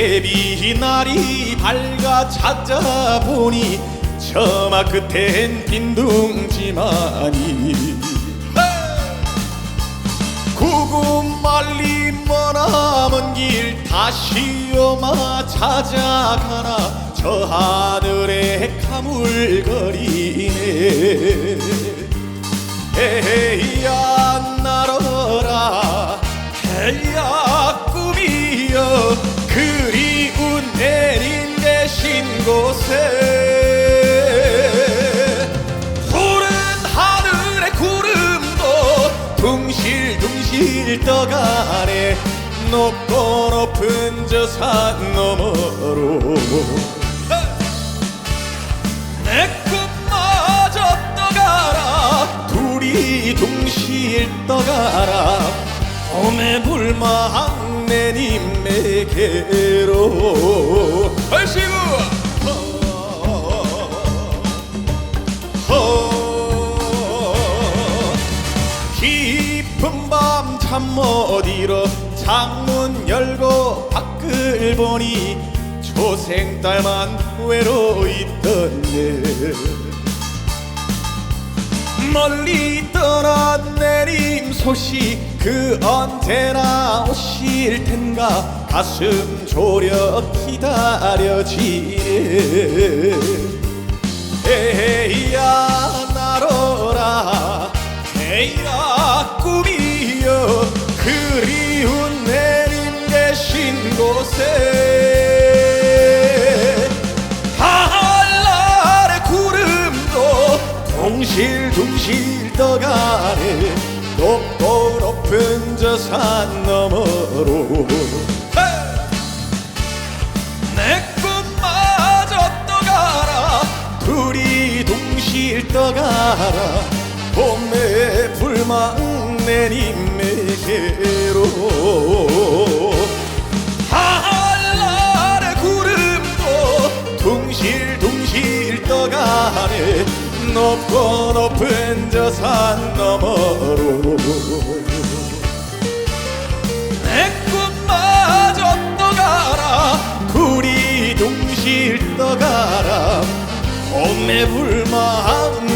제비 날이 밝아 찾아보니 저마 끝엔 빈둥지마니 구금 말리 머나먼 길 다시 오마 찾아가나 저 하늘에 가물거리네. 에이야 나러라. 해야 꿈이여 그리운 내림 대신 곳에 푸른 하늘의 구름도 둥실둥실 떠가네 높고 높은 저 산 너머로 봄의 불망 내님에게로. 얼씨구! 깊은 밤 잠 못 이뤄 창문 열고 밖을 보니 초생 딸만 외로 있던데 멀리 떠난 내림 소식 그 언제나 오실 텐가? 가슴 졸여 기다려지네 에이야 나로라. 에이야 꿈이여. 그리운 내림 계신 곳에. 하늘의 구름도 둥실둥실 떠가네 높고 높은 저 산 너머로. 내 꿈마저 떠가라. 둘이 둥실 떠가라. 봄의 불망 내님에게로 높고 높은 저 산 너머로 내 꿈마저 떠가라. 둘이 둥실 떠가라. 봄의 불망